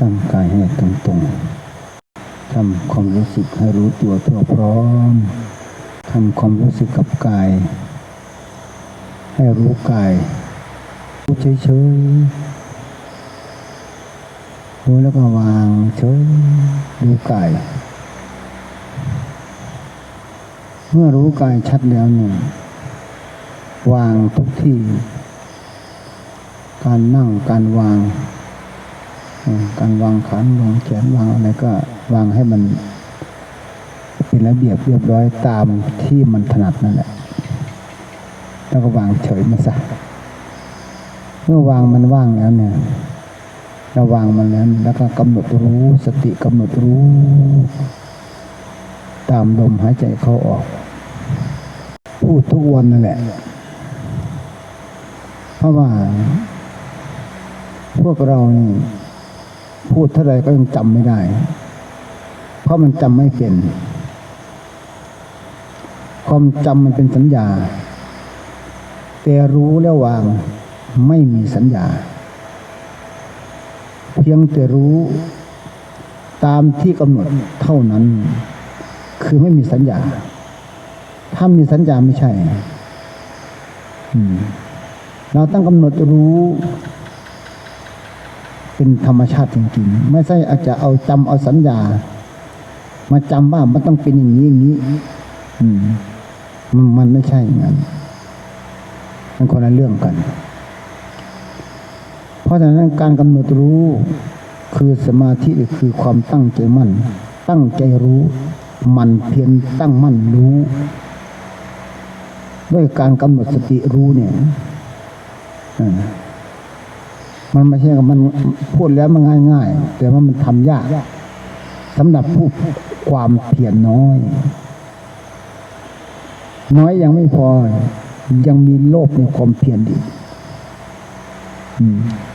ตั้งกายให้ตรงตรงๆทำความรู้สึกให้รู้ตัวทั่วพร้อมทำความรู้สึกกับกาย ให้รู้กายรู้เฉยๆรู้แล้วก็วางเฉยดูกายเมื่อรู้กายชัดแล้วเนี่ยวางทุกที่ การนั่งการวาง การวางขันวางแขนวางอะไรก็วางให้มัน เป็นระเบียบเรียบร้อยตามที่มันถนัดนั่นแหละ แล้วก็วางเฉยมันซะเมื่อวางมันว่างแล้วเนี่ยเราวางมันแล้วแล้วก็กำหนดรู้สติกำหนดรู้ ตามลมหายใจเข้าออก พูดทุกวันนั่นแหละ เพราะว่า พวกเรานี่ พูดเท่าไรก็ยังจำไม่ได้ เพราะมันจำไม่เป็น ความจำมันเป็นสัญญา แต่รู้แล้ววางไม่มีสัญญา เพียงแต่รู้ตามที่กำหนดเท่านั้น คือไม่มีสัญญา ถ้ามีสัญญาไม่ใช่เราต้องกำหนดรู้ เป็นธรรมชาติจริงๆ ไม่ใช่อาจจะเอาจำเอาสัญญา มาจำว่ามันต้องเป็นอย่างนี้อย่างนี้ อืม มันไม่ใช่อย่างนั้นมันคนละเรื่องกัน เพราะฉะนั้นการกำหนดรู้ คือสมาธิคือความตั้งใจมั่น ตั้งใจรู้ มันเพียรตั้งมั่นรู้ ด้วยการกำหนดสติรู้เนี่ยอ่า มันไม่ใช่กับมันพูดแล้วมันง่าย ๆ แต่ว่ามันทำยากสำหรับผู้ความเพียรน้อย น้อยยังไม่พอ ยังมีโลภในความเพียรอีก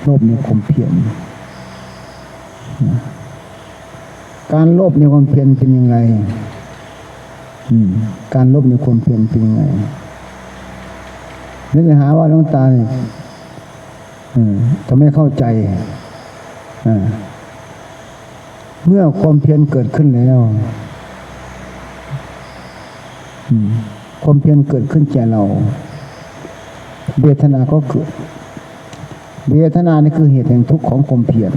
โลภในความเพียรการโลภในความเพียรเป็นยังไงการโลภในความเพียรเป็นยังไงนี่จะหาว่าหลวงตาเนี่ย อืมจะไม่เข้าใจ เมื่อความเพียรเกิดขึ้นแล้วความเพียรเกิดขึ้นแก่เราเวทนาก็เกิดเวทนานี่คือเหตุแห่งทุกข์ของความเพียร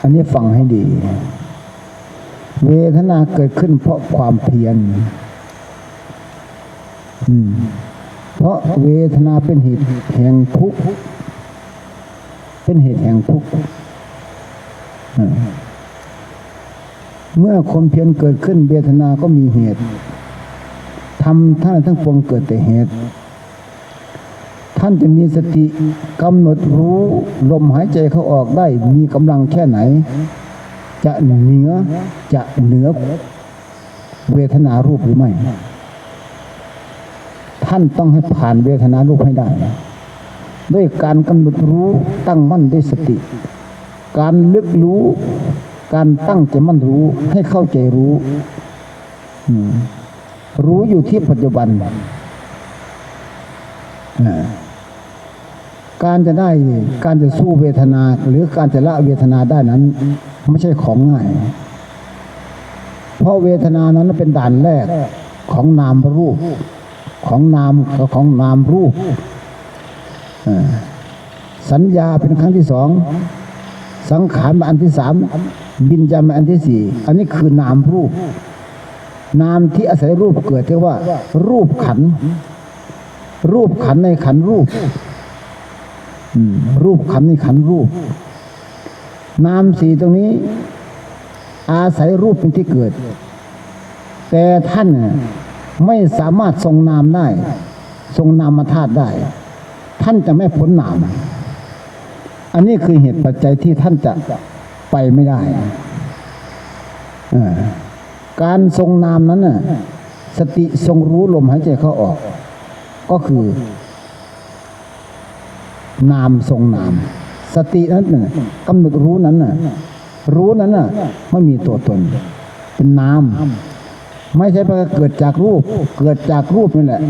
อันนี้ฟังให้ดี เวทนาเกิดขึ้นเพราะความเพียรอืม เพราะเวทนาเป็นเหตุแห่งทุกข์เป็นเหตุแห่งทุกข์เมื่อความเพียรเกิดขึ้นเวทนาก็มีเหตุทำท่านทั้งปวงเกิดแต่เหตุ ท่านจะมีสติกำหนดรู้ลมหายใจเขาออกได้ มีกำลังแค่ไหน จะเหนือจะเหนือเวทนารูปหรือไม่ ท่านต้องให้ผ่านเวทนารูปให้ได้ด้วยการกำหนดรู้ตั้งมั่นด้วยสติ การลึกรู้ การตั้งใจมั่นรู้ให้เข้าใจรู้ รู้อยู่ที่ปัจจุบัน การจะได้การจะสู้เวทนา หรือการจะละเวทนาได้นั้น ไม่ใช่ของง่าย เพราะเวทนานั้นเป็นด่านแรกของนามรูป ของนามของนามรูปสัญญาเป็นครั้งที่สองสังขารมาอันที่สามบินจามาอันที่สี่อันนี้คือนามรูป นามที่อาศัยรูปเกิดเรียกว่า รูปขัน รูปขันในขันรูปรูปขันในขันรูป นามสี่ตรงนี้ อาศัยรูปเป็นที่เกิด แต่ท่านน่ะ ไม่สามารถทรงนามได้ ทรงนามธาตุได้ ท่านจะไม่พ้นนาม อันนี้คือเหตุปัจจัยที่ท่านจะไปไม่ได้ การทรงนามนั้นน่ะสติทรงรู้ลมหายใจเข้าออก ก็คือ นามทรงนาม สตินั้นน่ะกำหนดรู้นั้นน่ะรู้นั้นน่ะไม่มีตัวตน เป็นนาม ไม่ใช่ว่าเกิดจากรูป เกิดจากรูปนี่แหละ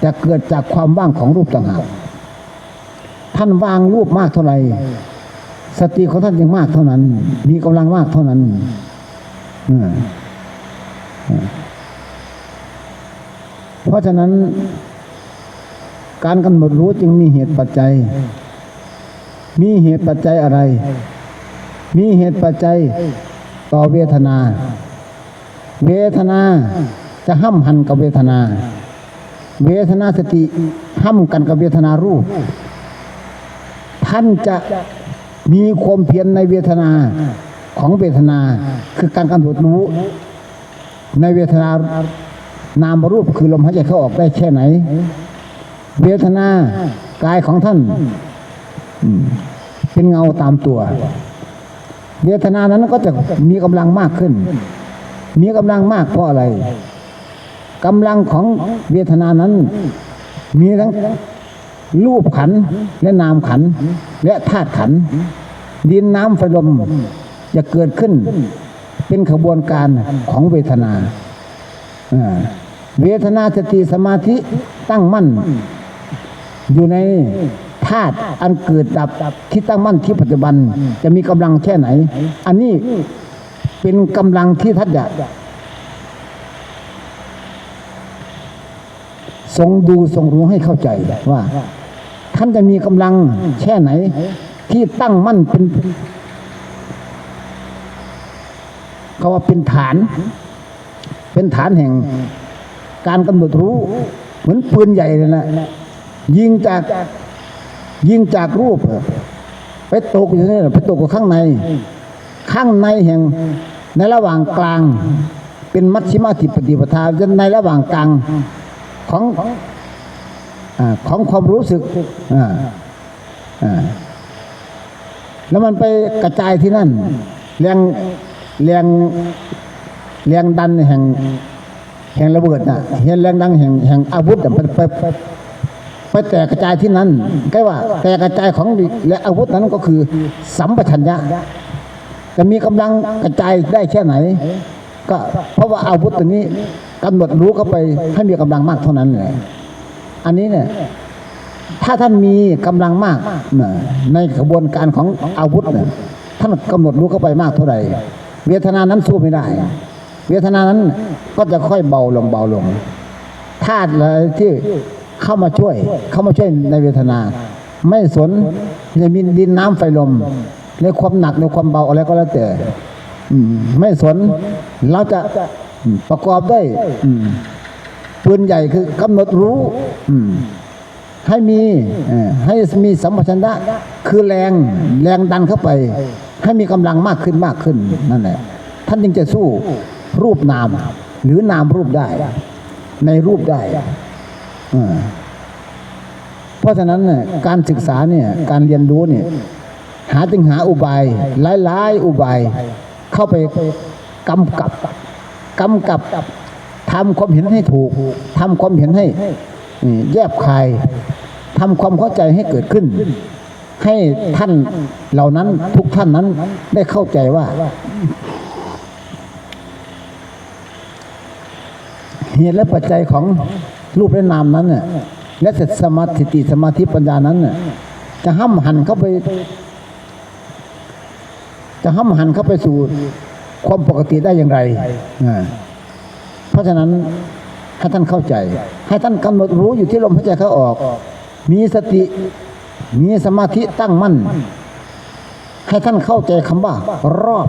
แต่เกิดจากความว่างของรูปต่างหากท่านวางรูปมากเท่าไหร่สติของท่านยังมากเท่านั้น มีกำลังมากเท่านั้นเออเออเพราะฉะนั้น การกำหนดรู้จึงมีเหตุปัจจัย มีเหตุปัจจัยอะไร มีเหตุปัจจัยต่อเวทนา เวทนาจะห้ำหันกับเวทนา เวทนาสติห้ำกันกับเวทนารูป ท่านจะมีความเพียรในเวทนาของเวทนา คือการกำหนดรู้ในเวทนานามรูปคือลมหายใจเข้าออกได้แค่ไหน เวทนากายของท่านเป็นเงาตามตัว เวทนานั้นก็จะมีกำลังมากขึ้น มีกำลังมากเพราะอะไรกำลังของเวทนานั้น มีทั้งรูปขันและนามขัน และธาตุขัน ดินน้ำไฟลมจะเกิดขึ้น เป็นขบวนการของเวทนาอ่าเวทนาสติสมาธิตั้งมั่น อยู่ในธาตุอันเกิดดับที่ตั้งมั่นที่ปัจจุบันจะมีกำลังแค่ไหน อันนี้ เป็นกำลังที่ท่านจะทรงดูทรงรู้ให้เข้าใจว่า ท่านจะมีกำลังแค่ไหน ที่ตั้งมั่นเป็นเขาว่าเป็นฐาน เป็นฐานแห่ง การกำหนดรู้ เหมือนปืนใหญ่เลยนะยิงจากยิงจากรูป ไปตกอยู่นี่ไปตกอยู่ข้างใน ข้างในแห่งในระหว่างกลาง เป็นมัชชิมาธิปฏิปทาในระหว่างกลางของอของความรู้สึกแล้วมันไปกระจายที่นั่นแรงแรงแรงดันแห่งแห่งระเบิดน่ะเห็นแรงดังแห่งแห่งอาวุธไปไปไปแตกกระจายที่นั้นก็ว่า แตกกระจายของและอาวุธนั้นก็คือ สัมปชัญญะ จะมีกำลังกระจายได้แค่ไหน ก็เพราะว่าอาวุธตัวนี้กำหนดรู้เข้าไปให้มีกำลังมากเท่านั้นเลยอันนี้เนี่ย ถ้าท่านมีกำลังมากในกระบวนการของอาวุธเนี่ยท่านกำหนดรู้เข้าไปมากเท่าไหร่เวทนานั้นสู้ไม่ได้ เวทนานั้นก็จะค่อยเบาลงเบาลงธาตุอะไรที่เข้ามาช่วย เข้ามาช่วยในเวทนา ไม่สนจะมีดินน้ำไฟลม ในความหนักในความเบาอะไรก็แล้วแต่ไม่สน เราจะประกอบได้ปืนใหญ่คือกำหนดรู้ให้มีให้มีสัมปชัญญะคือแรงแรงดันเข้าไป ให้มีกำลังมากขึ้นมากขึ้นนั่นแหละ ท่านจึงจะสู้รูปนาม หรือนามรูปได้ ในรูปได้เพราะฉะนั้นการศึกษาเนี่ย การเรียนรู้เนี่ย หาจึงหาอุบายหลายๆอุบาย เข้าไปกำกับกำกับทำความเห็นให้ถูกทำความเห็นให้แยบคายทำความเข้าใจให้เกิดขึ้น ให้ท่านเหล่านั้นทุกท่านนั้นได้เข้าใจว่า เหตุและปัจจัยของรูปและนามนั้นเนี่ยและเสร็จสมาธิติสมาธิปัญญานั้นเนี่ยจะห้ำหันเข้าไป จะห้ำหันเข้าไปสู่ความปกติได้อย่างไร เพราะฉะนั้นให้ท่านเข้าใจ ให้ท่านกำหนดรู้อยู่ที่ลมหายใจเข้าออก มีสติ มีสมาธิตั้งมั่น ให้ท่านเข้าใจคำว่า รอบ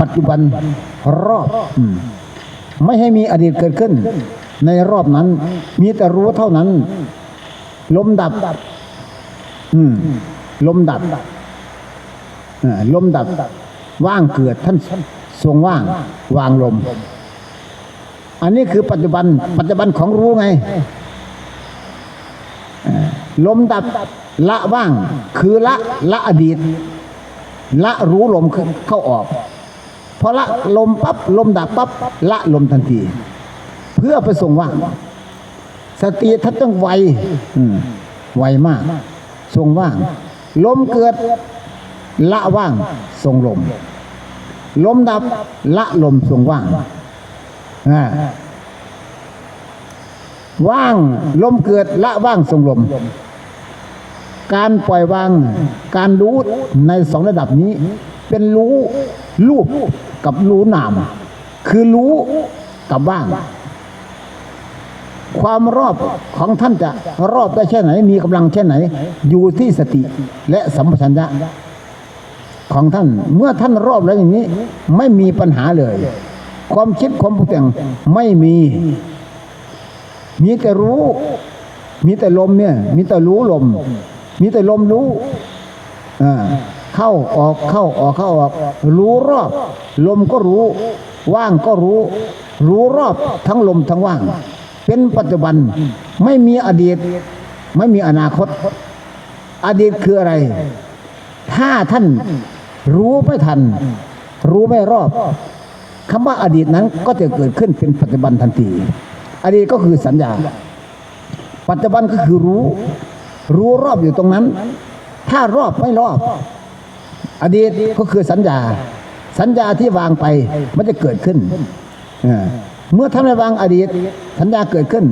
ปัจจุบันรอบ ไม่ให้มีอดีตเกิดขึ้น ในรอบนั้น มีแต่รู้เท่านั้น ลมดับ ลมดับ ลมดับว่างเกิดท่านทรงว่าง วางลม อันนี้คือปัจจุบัน ปัจจุบันของรู้ไงลมดับละว่าง คือละละอดีต ละรู้ลมเข้าออกพอละลมปั๊บลมดับปั๊บละลมทันที เพื่อไปส่งว่างสติท่านต้องไวไวมาก ทรงว่าง ลมเกิด ละว่างทรงลม ลมดับละลมทรงว่างว่างลมเกิดละว่างทรงลม การปล่อยวาง การรู้ในสองระดับนี้ เป็นรู้รูปกับรู้นาม คือรู้กับว่าง ความรอบของท่านจะรอบได้แค่ไหน มีกำลังแค่ไหน อยู่ที่สติและสัมปชัญญะ ของท่าน เมื่อท่านรอบแล้วอย่างนี้ ไม่มีปัญหาเลย ความคิดความปรุงแต่งไม่มี มีแต่รู้ มีแต่ลมเนี่ย มีแต่รู้ลม มีแต่ลมรู้อ่าเข้าออกเข้าออกเข้าออก รู้รอบ ลมก็รู้ ว่างก็รู้ รู้รอบทั้งลมทั้งว่าง เป็นปัจจุบันไม่มีอดีต ไม่มีอนาคต อดีตคืออะไร ถ้าท่าน รู้ไม่ทัน รู้ไม่รอบคำว่าอดีตนั้นก็จะเกิดขึ้นเป็นปัจจุบันทันที อดีตก็คือสัญญา ปัจจุบันก็คือรู้ รู้รอบอยู่ตรงนั้น ถ้ารอบไม่รอบ อดีตก็คือสัญญา สัญญาที่วางไปมันจะเกิดขึ้นเออเมื่อท่านไม่วางอดีต สัญญาเกิดขึ้น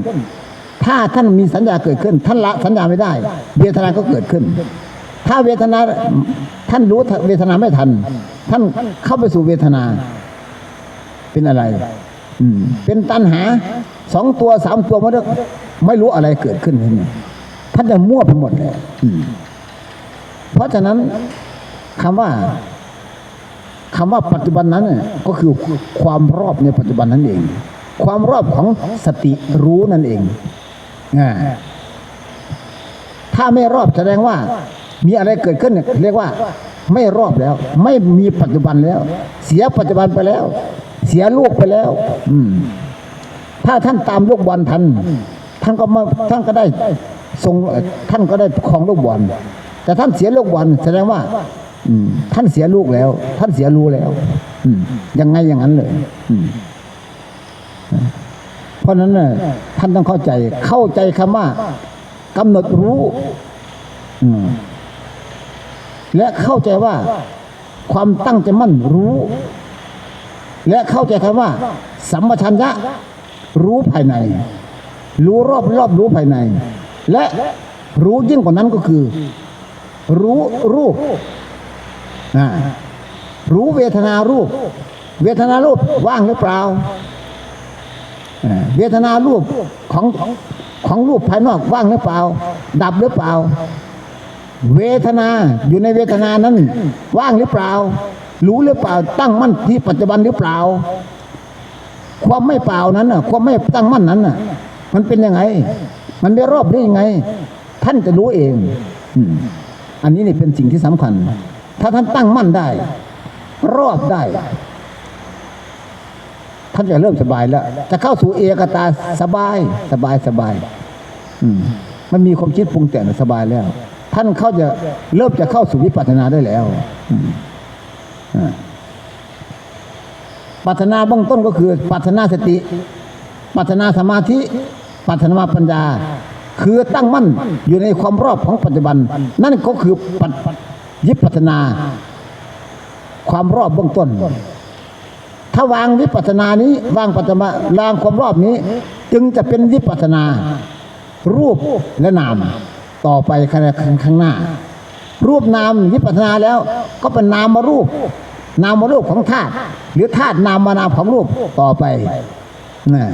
ถ้าท่านมีสัญญาเกิดขึ้น ท่านละสัญญาไม่ได้เวทนาก็เกิดขึ้น ถ้าเวทนาท่านรู้เวทนาไม่ทัน ท่านเข้าไปสู่เวทนา เป็นอะไรอืมเป็นตัณหาสองตัวสามตัวไม่รู้ไม่รู้อะไรเกิดขึ้นเลยเนี่ยท่านจะมั่วไปหมดเลยเพราะฉะนั้นคำว่าคำว่าปัจจุบันนั้นก็คือความรอบในปัจจุบันนั่นเอง ความรอบของสติรู้นั่นเองถ้าไม่รอบแสดงว่า มีอะไรเกิดขึ้นเนี่ยเรียกว่าไม่รอบแล้ว ไม่มีปัจจุบันแล้ว เสียปัจจุบันไปแล้ว เสียลูกไปแล้ว อืม ถ้าท่านตามลูกบอลทันท่านก็มาท่านก็ได้ทรงท่านก็ได้ครองลูกบอลแต่ท่านเสียลูกบอลแสดงว่า อืม ท่านเสียลูกแล้ว ท่านเสียรู้แล้ว อืมยังไงอย่างนั้นเลย อืมเพราะนั้นน่ะท่านต้องเข้าใจเข้าใจคำว่ากำหนดรู้ อืม และเข้าใจว่าความตั้งใจมั่นรู้ และเข้าใจคำว่า สัมปชัญญะรู้ภายใน รู้รอบรอบรู้ภายใน และรู้ยิ่งกว่านั้นก็คือ รู้รูปรู้เวทนารูป เวทนารูปว่างหรือเปล่าอ่าเวทนารูปของของรูปภายนอกว่างหรือเปล่า ดับหรือเปล่า เวทนาอยู่ในเวทนานั้น ว่างหรือเปล่า รู้หรือเปล่า ตั้งมั่นที่ปัจจุบันหรือเปล่า ความไม่เปล่านั้นน่ะ ความไม่ตั้งมั่นนั้นน่ะ มันเป็นยังไง มันไม่รอบได้ยังไง ท่านจะรู้เองอันนี้นี่เป็นสิ่งที่สำคัญ ถ้าท่านตั้งมั่นได้ รอบได้ ท่านจะเริ่มสบายแล้ว จะเข้าสู่เอกตาสบาย สบายสบาย อืมมันมีความคิดปรุงแต่งสบายแล้ว ท่านเข้าจะเริ่มจะเข้าสู่วิปัสสนาได้แล้วปัฒนาเบื้องต้นก็คือ ปัฒนาสติ ปัฒนาสมาธิ ปัฒนาปัญญา คือตั้งมั่นอยู่ในความรอบของปัจจุบัน นั่นก็คือปัจยิปัฒนา ความรอบเบื้องต้น ถ้าวางวิปัสนานี้ วางปัจจุบันวางความรอบนี้ จึงจะเป็นวิปัสนา รูปและนาม ต่อไปข้างข้างหน้า รูปนามวิปัสนาแล้ว ก็เป็นนามมารูป นามมารูปของธาตุหรือธาตุนามมานามของรูปต่อไปนะ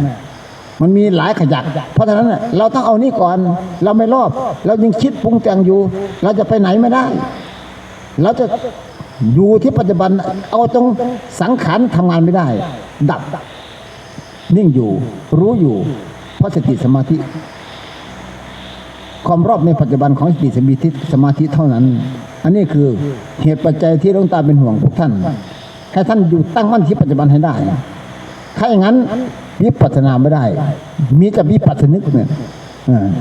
มันมีหลายขยัก เพราะฉะนั้นเราต้องเอานี่ก่อน เราไม่รอบ เรายังคิดปรุงแต่งอยู่ เราจะไปไหนไม่ได้ เราจะอยู่ที่ปัจจุบัน เอาตรงสังขารทำงานไม่ได้ ดับ นิ่งอยู่ รู้อยู่เพราะสติสมาธิ ความรอบในปัจจุบันของสติสมาธิสมาธิเท่านั้น อันนี้คือเหตุปัจจัยที่หลวงตาเป็นห่วงพวกท่าน ให้ท่านอยู่ตั้งมั่นที่ปัจจุบันให้ได้ถ้าอย่างนั้นวิปัสสนาไม่ได้ มีแต่วิปัสสนึกเนี่ย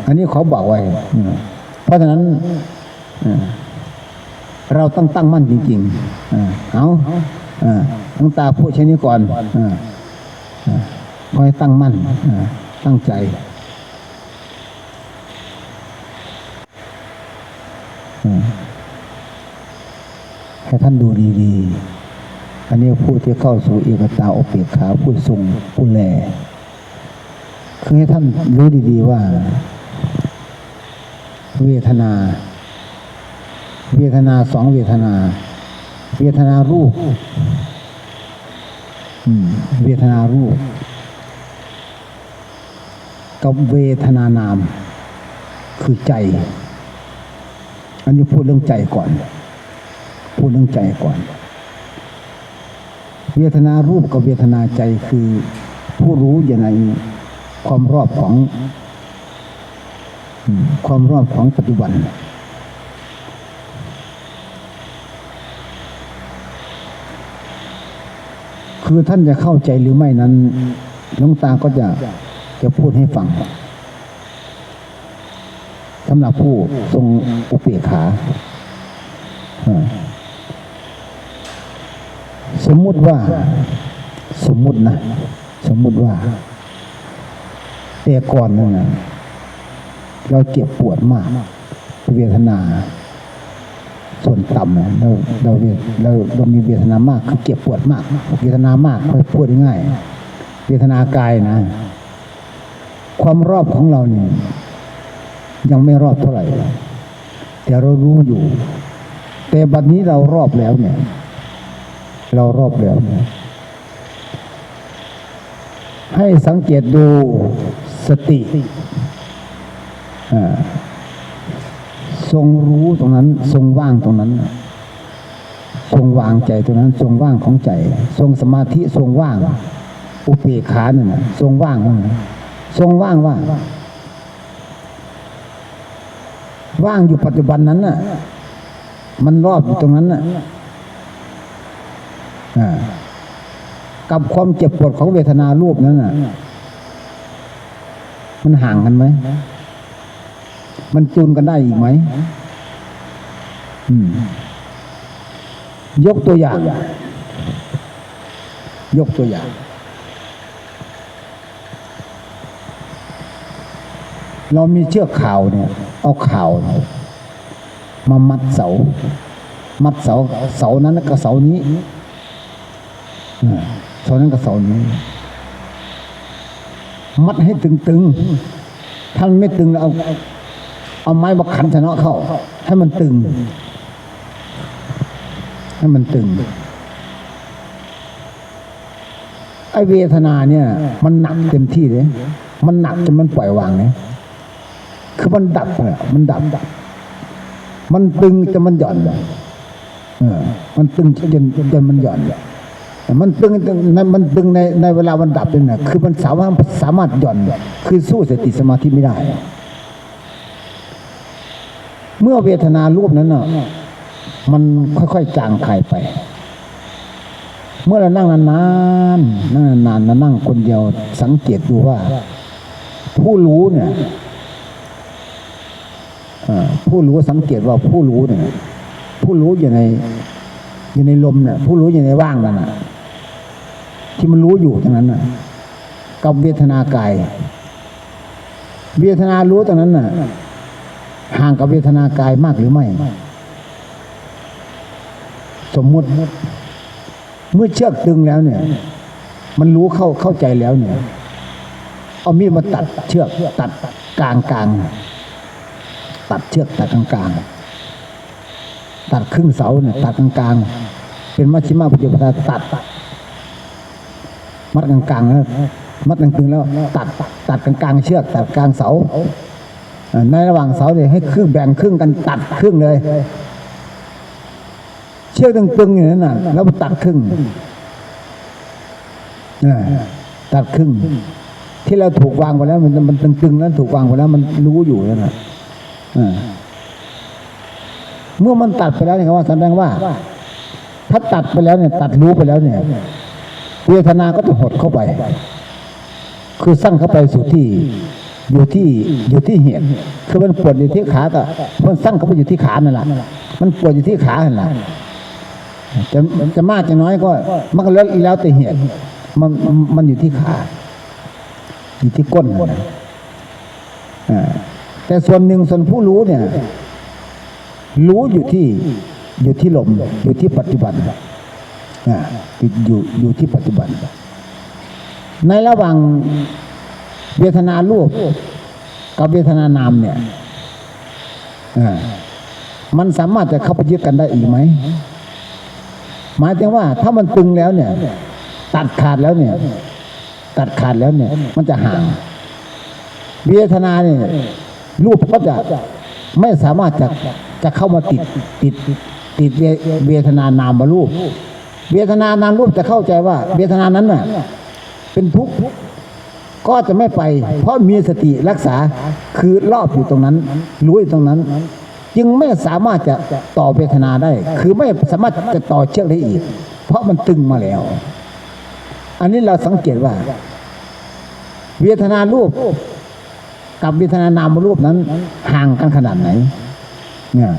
อันนี้เขาบอกไว้ เพราะฉะนั้นเราต้องตั้งมั่นจริงๆเอาอ่าหลวงตาพูดเช่นนี้ก่อนอ่าอ่าขอให้ตั้งมั่นตั้งใจ ให้ท่านดูดีๆ อันนี้ผู้ที่เข้าสู่เอกตาอเปกขาผู้ทรงผู้แลคือให้ท่านรู้ดีๆว่า เวทนา เวทนาสองเวทนา เวทนารูปเวทนารูป กับเวทนานาม คือใจ อันนี้พูดเรื่องใจก่อน พูดเรื่องใจก่อน เวทนารูปกับเวทนาใจคือผู้รู้อยู่ในความรอบของความรอบของปัจจุบัน คือท่านจะเข้าใจหรือไม่นั้นหลวงตาก็จะจะพูดให้ฟังสำหรับผู้ทรงอุเบกขา มมุติว่า สมมุตินะสมมุติว่าแต่ก่อนนั่นนะเราเจ็บปวดมากเวทนา ส่วนต่ำนะเราเราเวเราเรามีเวทนามากคือเจ็บปวดมาก เวทนามากค่อยพูดง่ายเวทนากายนะ ความรอบของเราเนี่ยยังไม่รอบเท่าไหร่แต่เรารู้อยู่ แต่บัดนี้เรารอบแล้วเนี่ย เรารอบแล้วเนี่ยให้สังเกตดูสติทรงรู้ตรงนั้น ทรงว่างตรงนั้น ทรงวางใจตรงนั้น ทรงว่างของใจ ทรงสมาธิทรงว่าง อุเบกขาเนี่ยทรงว่าง ทรงว่างว่า ว่างอยู่ปัจจุบันนั้นน่ะ มันรอบอยู่ตรงนั้นน่ะ กับความเจ็บปวดของเวทนารูปนั้นน่ะ มันห่างกันไหม มันจูนกันได้อีกไหมอืมยกตัวอย่าง ยกตัวอย่าง เรามีเชือกข่าวเนี่ย เอาข่าวเนี่ยมามัดเสา มัดเสา เสานั้นกับเสานี้อ่า เสานั้นกับเสานี้ มัดให้ตึงๆถ้ามันไม่ตึงเอาเอาไม้มาขันชนะเข้าให้มันตึง ให้มันตึงไอเวทนาเนี่ย มันหนักเต็มที่เลย มันหนักจนมันปล่อยวางเนี่ยคือมันดับเนี่ยมันดับมันตึงจนมันหย่อนเออมันตึงจนจนมันหย่อนแต่ มันตึงในมันตึงในในเวลามันดับเนี่ยคือมันสามารถสามารถหย่อน คือสู้สติสมาธิไม่ได้ เมื่อเวทนารูปนั้นน่ะมันค่อยๆจางคายไป เมื่อเรานั่งนานๆนั่งนานๆนั่งคนเดียวสังเกตดูว่า ผู้รู้เนี่ยผู้รู้สังเกตว่าผู้รู้เนี่ยผู้รู้อยู่ในอยู่ในลมเนี่ยผู้รู้อยู่ในว่างนั่นน่ะ ที่มันรู้อยู่ตรงนั้นน่ะ กับเวทนากาย เวทนารู้ตรงนั้นน่ะ ห่างกับเวทนากายมากหรือไม่ สมมุติ เมื่อเชือกตึงแล้วเนี่ย มันรู้เข้าเข้าใจแล้วเนี่ย เอามีดมาตัดเชือกตัดกลางกลางตัดเชือกตัดกลางกลางตัดครึ่งเสาเนี่ยตัดกลางกลางเป็นมัชฌิมาปฏิปทาตัด มัดกลางกลางแล้วมัดกลางตึงแล้วตัดตัดกลางกลางเชือกตัดกลางเสาในระหว่างเสาเนี่ยให้ครึ่งแบ่งครึ่งกันตัดครึ่งเลย เชือกตึงๆอย่างนั้นน่ะ แล้วตัดครึ่งตัดครึ่ง ที่เราถูกวางไปแล้ว มันมันตึงๆแล้วถูกวางไปแล้ว มันรู้อยู่แล้วนะเมื่อมันตัดไปแล้วเนี่ยว่าแสดงว่า ถ้าตัดไปแล้วเนี่ย ตัดรู้ไปแล้วเนี่ย เวทนาก็จะหดเข้าไป คือสั้นเข้าไปสู่ที่อยู่ที่อยู่ที่เหตุคือมันปวดอยู่ที่ขาก็มันสั้นเข้าไปอยู่ที่ขานั่นแหละมันปวดอยู่ที่ขานั่นแหละจะจะมากจะน้อยก็มันก็แล้วแล้วแต่เหตุมันมันมันอยู่ที่ขาอยู่ที่ก้นนะแต่ส่วนหนึ่งส่วนผู้รู้เนี่ย รู้อยู่ที่อยู่ที่ลมอยู่ที่ปัจจุบัน อ่าอยู่อยู่ที่ปัจจุบัน ในระหว่างเวทนารูปกับเวทนานามเนี่ยมันสามารถจะเข้าไปยึดกันได้อีกไหมหมายถึงว่าถ้ามันตึงแล้วเนี่ย ตัดขาดแล้วเนี่ย ตัดขาดแล้วเนี่ย มันจะห่างเวทนาเนี่ยรูปก็จะไม่สามารถจะจะเข้ามาติดติดติดเวเวทนานามรูป เวทนานามรูปจะเข้าใจว่า เวทนานั้นน่ะ เป็นทุกข์ก็จะไม่ไป เพราะมีสติรักษาคือรอบอยู่ตรงนั้น รู้อยู่ตรงนั้น จึงไม่สามารถจะต่อเวทนาได้ คือไม่สามารถจะต่อเชือกได้อีก เพราะมันตึงมาแล้ว อันนี้เราสังเกตว่า เวทนารูป กับเวทนานามรูปนั้น ห่างกันขนาดไหน เนี่ย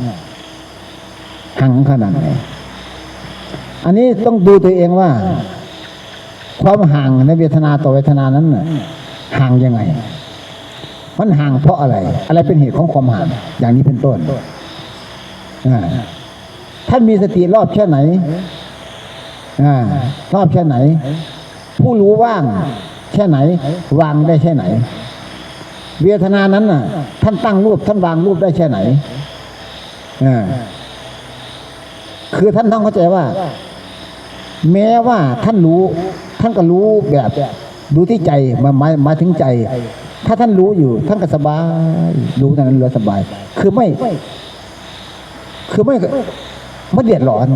ห่างกันขนาดไหน อันนี้ต้องดูตัวเองว่า ความห่างในเวทนาต่อเวทนานั้นห่างยังไง มันห่างเพราะอะไร อะไรเป็นเหตุของความห่าง อย่างนี้เป็นต้นท่านมีสติรอบแค่ไหนรอบแค่ไหน ผู้รู้ว่างแค่ไหน วางได้แค่ไหน เวทนานั้นน่ะ ท่านตั้งรูปท่านวางรูปได้แค่ไหนคือท่านต้องเข้าใจว่า แม้ว่าท่านรู้ท่านก็รู้แบบดูที่ใจมาหมายหมายถึงใจ ถ้าท่านรู้อยู่ ท่านก็สบายรู้เท่านั้นเหลือสบาย คือไม่ คือไม่ไม่เดือดร้อน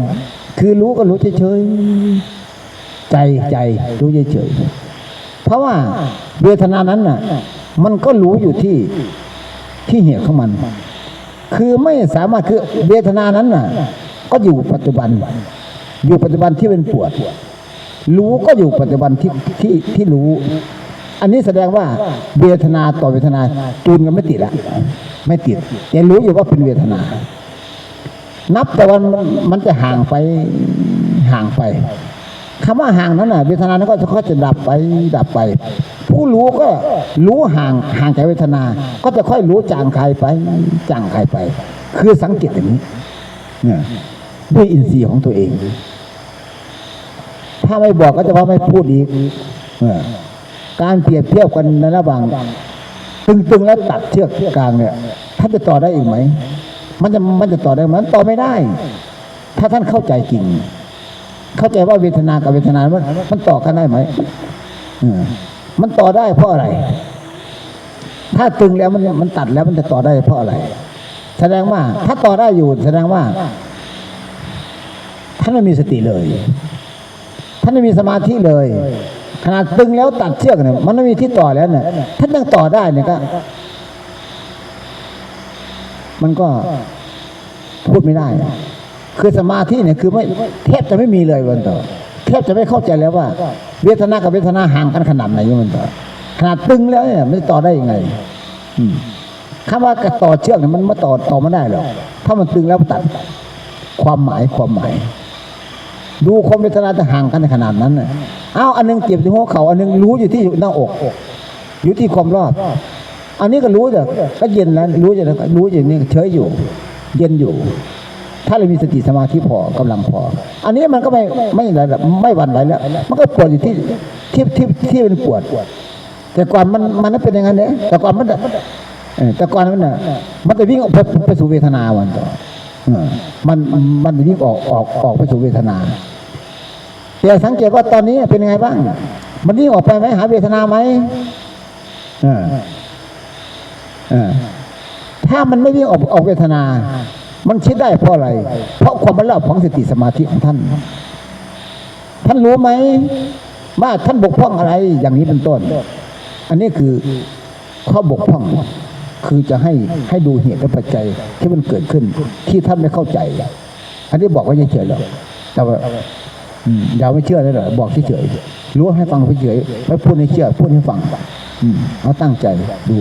คือรู้ก็รู้เฉยๆใจใจรู้เฉยๆเพราะว่าเวทนานั้นน่ะ มันก็รู้อยู่ที่ที่เหตุของมัน คือไม่สามารถคือเวทนานั้นน่ะ ก็อยู่ปัจจุบัน อยู่ปัจจุบันที่เป็นปวด รู้ก็อยู่ปัจจุบันที่ที่ที่รู้ อันนี้แสดงว่าเวทนาต่อเวทนาจูนกันไม่ติดละไม่ติดแต่รู้อยู่ว่าเป็นเวทนา นับแต่วันมันจะห่างไปห่างไปคำว่าห่างนั้นน่ะเวทนานั้นก็จะค่อยจะดับไปดับไป ผู้รู้ก็รู้ห่างห่างจากเวทนา ก็จะค่อยรู้จางคายไปจางคายไป คือสังเกตอย่างนี้เนี่ย ด้วยอินทรีย์ของตัวเอง ถ้าไม่บอกก็จะว่าไม่พูดอีกการเปรียบเทียบกันในระหว่างตึงๆแล้วตัดเชือกกลางเนี่ยท่านจะต่อได้อีกไหม มันจะมันจะต่อได้ไหมมันต่อไม่ได้ ถ้าท่านเข้าใจจริง เข้าใจว่าเวทนากับเวทนา มันมันต่อกันได้ไหมมันต่อได้เพราะอะไร ถ้าตึงแล้วมันมันตัดแล้วมันจะต่อได้เพราะอะไร แสดงว่า ถ้าต่อได้อยู่ แสดงว่า ท่านไม่มีสติเลย ท่านไม่มีสมาธิเลย ขนาดตึงแล้วตัดเชือกเนี่ยมันไม่มีที่ต่อแล้วเนี่ยท่านยังต่อได้เนี่ยก็ มันก็พูดไม่ได้ คือสมาธิเนี่ยคือไม่แทบจะไม่มีเลยวันต่อแทบจะไม่เข้าใจแล้วว่า เวทนากับเวทนาห่างกันขนาดไหนวันต่อขนาดตึงแล้วเนี่ยไม่ต่อได้ยังไงคำว่ากระต่อเชือกเนี่ยมันมาต่อต่อไม่ได้หรอกถ้ามันตึงแล้วตัดความหมายความหมาย ดูความเวทนาจะห่างกันในขนาดนั้นน่ะอ้าวอันหนึงเจ็บที่หัวเขาอันหนึงรู้อยู่ที่หน้าอก อยู่ที่ความรอบอันนี้ก็รู้แต่ก็เย็นแล้วรู้อยู่แล้วรู้อย่างนี้เฉยอยู่ เย็นอยู่ ถ้าเรามีสติสมาธิพอกำลังพอ อันนี้มันก็ไม่ไม่อะไรละไม่หวั่นไหวแล้ว มันก็ปวดอยู่ที่ที่ที่ที่เป็นปวด แต่ก่อนมันมันไม่เป็นอย่างนั้นเนี่ยแต่ก่อนมันแต่ก่อนมันน่ะมันจะวิ่งไปไปสู่เวทนาวันต่อ มันมันจะวิ่งออกออกออกไปสู่เวทนาแต่สังเกตว่าตอนนี้เป็นยังไงบ้าง มันวิ่งออกไปไหมหาเวทนาไหมออเออถ้ามันไม่วิ่งออกออกเวทนา มันคิดได้เพราะอะไร เพราะความบรรลุของสติสมาธิของท่าน ท่านรู้ไหมว่าท่านบกพร่องอะไรอย่างนี้เป็นต้น อันนี้คือข้อบกพร่อง คือจะให้ให้ดูเหตุและปัจจัยที่มันเกิดขึ้น ที่ท่านไม่เข้าใจอันนี้บอกไว้เฉยๆหรอกแต่ว่าอย่าไม่เชื่อเลยเหรอบอกเฉยๆรู้ให้ฟังเฉยๆไม่พูดให้เชื่อพูดให้ฟังอืมเอาตั้งใจดู